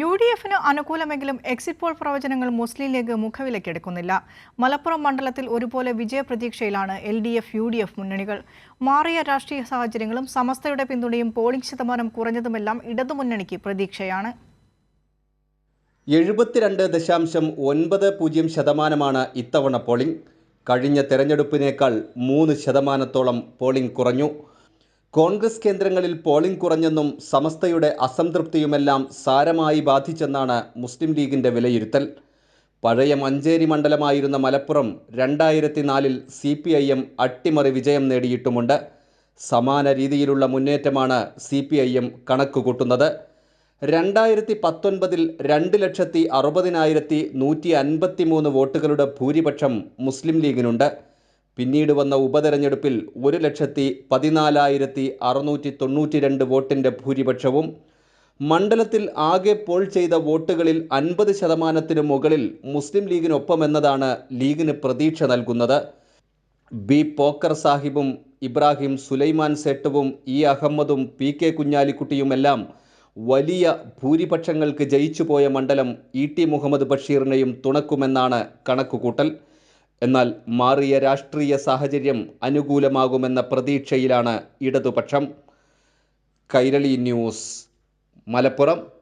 U D എഫിന് അനുകൂലമെങ്കിലും exit poll പ്രവചനങ്ങൾ മുസ്ലിം league മുഖവിലക്കെടുക്കുന്നില്ല Malappuram മണ്ഡലത്തിൽ ഒരുപോലെ വിജയപ്രതീക്ഷയിലാണ് L D F U D F മുന്നണികൾ. മാറിയ രാഷ്ട്രീയ സാഹചര്യങ്ങളും സമസ്തയുടെ പിന്തുണയും പോളിംഗ് ശതമാനം കുറഞ്ഞതുമെല്ലാം ഇടതുമുന്നണിക്ക് പ്രതീക്ഷയാണ്. എഴുപത്തിരണ്ട് ദശാംശം ഒൻപത് പൂജ്യം ശതമാനമാണ് ഇത്തവണ പോളിംഗ്. കഴിഞ്ഞ തെരഞ്ഞെടുപ്പിനേക്കാൾ മൂന്ന് ശതമാനത്തോളം പോളിംഗ് കുറഞ്ഞു. കോൺഗ്രസ് കേന്ദ്രങ്ങളിൽ പോളിംഗ് കുറഞ്ഞെന്നും സമസ്തയുടെ അസംതൃപ്തിയുമെല്ലാം സാരമായി ബാധിച്ചെന്നാണ് മുസ്ലിം ലീഗിന്റെ വിലയിരുത്തൽ. പഴയ മഞ്ചേരി മണ്ഡലമായിരുന്ന മലപ്പുറം രണ്ടായിരത്തി നാലിൽ സി പി ഐ എം അട്ടിമറി വിജയം നേടിയിട്ടുമുണ്ട്. സമാന രീതിയിലുള്ള മുന്നേറ്റമാണ് സി പി ഐ എം കണക്കുകൂട്ടുന്നത്. രണ്ടായിരത്തി പത്തൊൻപതിൽ രണ്ട് ലക്ഷത്തി അറുപതിനായിരത്തി നൂറ്റി അൻപത്തി മൂന്ന് വോട്ടുകളുടെ ഭൂരിപക്ഷം മുസ്ലിം ലീഗിനുണ്ട്. പിന്നീട് വന്ന ഉപതെരഞ്ഞെടുപ്പിൽ ഒരു ലക്ഷത്തി പതിനാലായിരത്തി അറുന്നൂറ്റി തൊണ്ണൂറ്റി രണ്ട് വോട്ടിന്റെ ഭൂരിപക്ഷവും മണ്ഡലത്തിൽ ആകെ പോൾ ചെയ്ത വോട്ടുകളിൽ അൻപത് ശതമാനത്തിന് മുകളിൽ മുസ്ലിം ലീഗിനൊപ്പമെന്നതാണ് ലീഗിന് പ്രതീക്ഷ നൽകുന്നത്. ബി. പോക്കർ സാഹിബും ഇബ്രാഹിം സുലൈമാൻ സേട്ടുവും ഇ. അഹമ്മദും പി. കെ. കുഞ്ഞാലിക്കുട്ടിയുമെല്ലാം വലിയ ഭൂരിപക്ഷങ്ങൾക്ക് ജയിച്ചുപോയ മണ്ഡലം ഇ. ടി. മുഹമ്മദ് ബഷീറിനെയും തുണക്കുമെന്നാണ് കണക്കുകൂട്ടൽ. എന്നാൽ മാറിയ രാഷ്ട്രീയ സാഹചര്യം അനുകൂലമാകുമെന്ന പ്രതീക്ഷയിലാണ് ഇടതുപക്ഷം. കൈരളി ന്യൂസ് മലപ്പുറം.